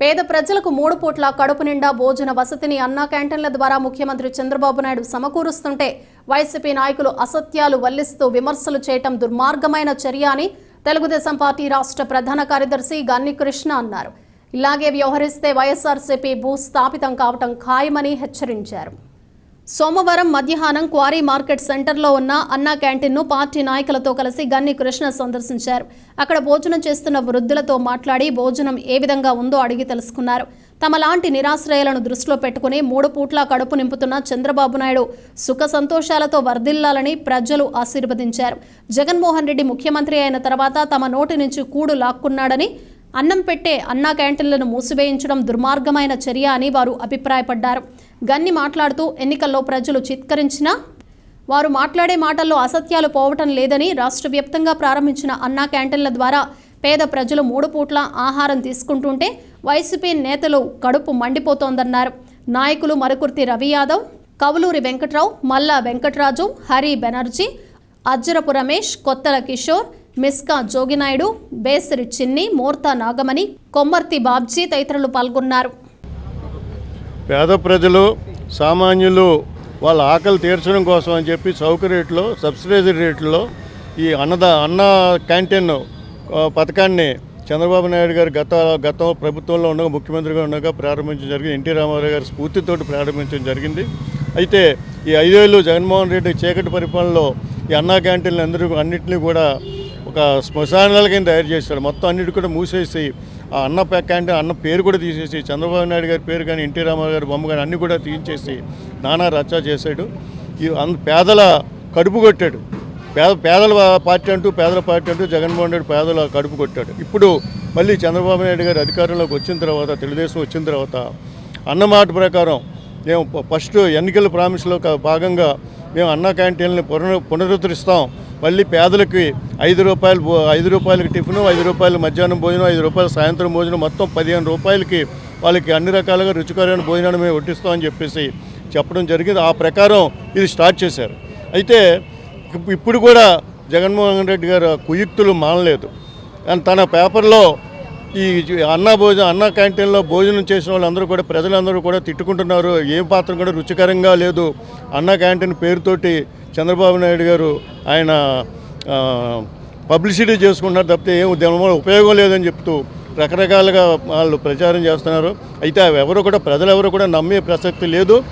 పేద ప్రజలకు మూడు పూట్ల కడుపు నిండా భోజన వసతిని అన్నా క్యాంటీన్ల ద్వారా ముఖ్యమంత్రి చంద్రబాబు నాయుడు సమకూరుస్తుంటే వైసీపీ నాయకులు అసత్యాలు వల్లిస్తూ విమర్శలు చేయటం దుర్మార్గమైన చర్య అని తెలుగుదేశం పార్టీ రాష్ట్ర ప్రధాన కార్యదర్శి గన్ని కృష్ణ అన్నారు. ఇలాగే వ్యవహరిస్తే వైఎస్ఆర్సీపీ భూస్థాపితం కావటం ఖాయమని హెచ్చరించారు. సోమవారం మధ్యాహ్నం క్వారీ మార్కెట్ సెంటర్లో ఉన్న అన్నా క్యాంటీన్ను పార్టీ నాయకులతో కలిసి గన్ని కృష్ణ సందర్శించారు. అక్కడ భోజనం చేస్తున్న వృద్ధులతో మాట్లాడి భోజనం ఏ విధంగా ఉందో అడిగి తెలుసుకున్నారు. తమ లాంటి నిరాశ్రయాలను దృష్టిలో పెట్టుకుని మూడు పూట్ల కడుపు నింపుతున్న చంద్రబాబు నాయుడు సుఖ సంతోషాలతో వర్ధిల్లాలని ప్రజలు ఆశీర్వదించారు. జగన్మోహన్ రెడ్డి ముఖ్యమంత్రి అయిన తర్వాత తమ నోటి నుంచి కూడు లాక్కున్నాడని అన్నం పెట్టే అన్నా క్యాంటీన్లను మూసివేయించడం దుర్మార్గమైన చర్య అని వారు అభిప్రాయపడ్డారు. గన్ని మాట్లాడుతూ ఎన్నికల్లో ప్రజలు చిత్కరించినా వారు మాట్లాడే మాటల్లో అసత్యాలు పోవటం లేదని రాష్ట్ర వ్యాప్తంగా ప్రారంభించిన అన్నా క్యాంటీన్ల ద్వారా పేద ప్రజలు మూడు పూట్ల ఆహారం తీసుకుంటుంటే వైసీపీ నేతలు కడుపు మండిపోతోందన్నారు. నాయకులు మరుకుర్తి రవి యాదవ్ కవులూరి వెంకట్రావు మల్లా వెంకట్రాజు హరి బెనర్జీ అజ్జరపు రమేష్ కొత్తల కిషోర్ మిస్కా జోగినాయుడు బేసరి చిన్ని మోర్తా నాగమణి కొమ్మర్తి బాబ్జీ తదితరులు పాల్గొన్నారు. పేద ప్రజలు సామాన్యులు వాళ్ళ ఆకలి తీర్చడం కోసం అని చెప్పి చౌక రేట్లో సబ్సిడైజ్ రేట్లో ఈ అన్నద అన్న క్యాంటీన్ పథకాన్ని చంద్రబాబు నాయుడు గారు గత గత ప్రభుత్వంలో ఉండగా ముఖ్యమంత్రిగా ఉండగా ప్రారంభించడం జరిగింది. ఎన్టీ రామారావు గారి స్ఫూర్తితోటి ప్రారంభించడం జరిగింది. అయితే ఈ ఐదేళ్ళు జగన్మోహన్ రెడ్డి చీకటి పరిపాలనలో ఈ అన్నా క్యాంటీన్లు అందరూ అన్నింటినీ కూడా ఒక శ్మశానాల కింద తయారు చేశాడు. మొత్తం అన్నిటి కూడా మూసేసి ఆ అన్న ప్యా క్యాంటీన్ అన్న పేరు కూడా తీసేసి చంద్రబాబు నాయుడు గారి పేరు కానీ ఎన్టీ రామారావు గారి బొమ్మ కానీ అన్ని కూడా తీయించేసి నానా రచ్చా చేశాడు. ఈ అంద పేదల కడుపు కొట్టాడు. పేద పేదల పార్టీ అంటూ పేదల పార్టీ అంటూ జగన్మోహన్ రెడ్డి పేదల కడుపు కొట్టాడు. ఇప్పుడు మళ్ళీ చంద్రబాబు నాయుడు గారు అధికారంలోకి వచ్చిన తర్వాత తెలుగుదేశం వచ్చిన తర్వాత అన్నమాట ప్రకారం మేము ఫస్ట్ ఎన్నికల ప్రామిస్లో భాగంగా మేము అన్న క్యాంటీన్లు పునరు పునరుద్ధరిస్తాం. మళ్ళీ పేదలకి ఐదు రూపాయలు ఐదు రూపాయలకి టిఫిన్ ఐదు రూపాయలు మధ్యాహ్నం భోజనం ఐదు రూపాయలు సాయంత్రం భోజనం మొత్తం పదిహేను రూపాయలకి వాళ్ళకి అన్ని రకాలుగా రుచికరమైన భోజనాన్ని మేము వడ్డిస్తామని చెప్పేసి చెప్పడం జరిగింది. ఆ ప్రకారం ఇది స్టార్ట్ చేశారు. అయితే ఇప్పుడు కూడా జగన్మోహన్ రెడ్డి గారు కుయుక్తులు మానలేదు. అండ్ తన పేపర్లో ఈ అన్న భోజనం అన్న క్యాంటీన్లో భోజనం చేసిన వాళ్ళందరూ కూడా ప్రజలందరూ కూడా తిట్టుకుంటున్నారు. ఏ పాత్ర కూడా రుచికరంగా లేదు. అన్న క్యాంటీన్ పేరుతోటి చంద్రబాబు నాయుడు గారు ఆయన పబ్లిసిటీ చేసుకుంటున్నారు తప్పితే ఏం దానివల్ల ఉపయోగం లేదని చెప్తూ రకరకాలుగా వాళ్ళు ప్రచారం చేస్తున్నారు. అయితే అవి ఎవరు కూడా ప్రజలు ఎవరు కూడా నమ్మే ప్రసక్తి లేదు.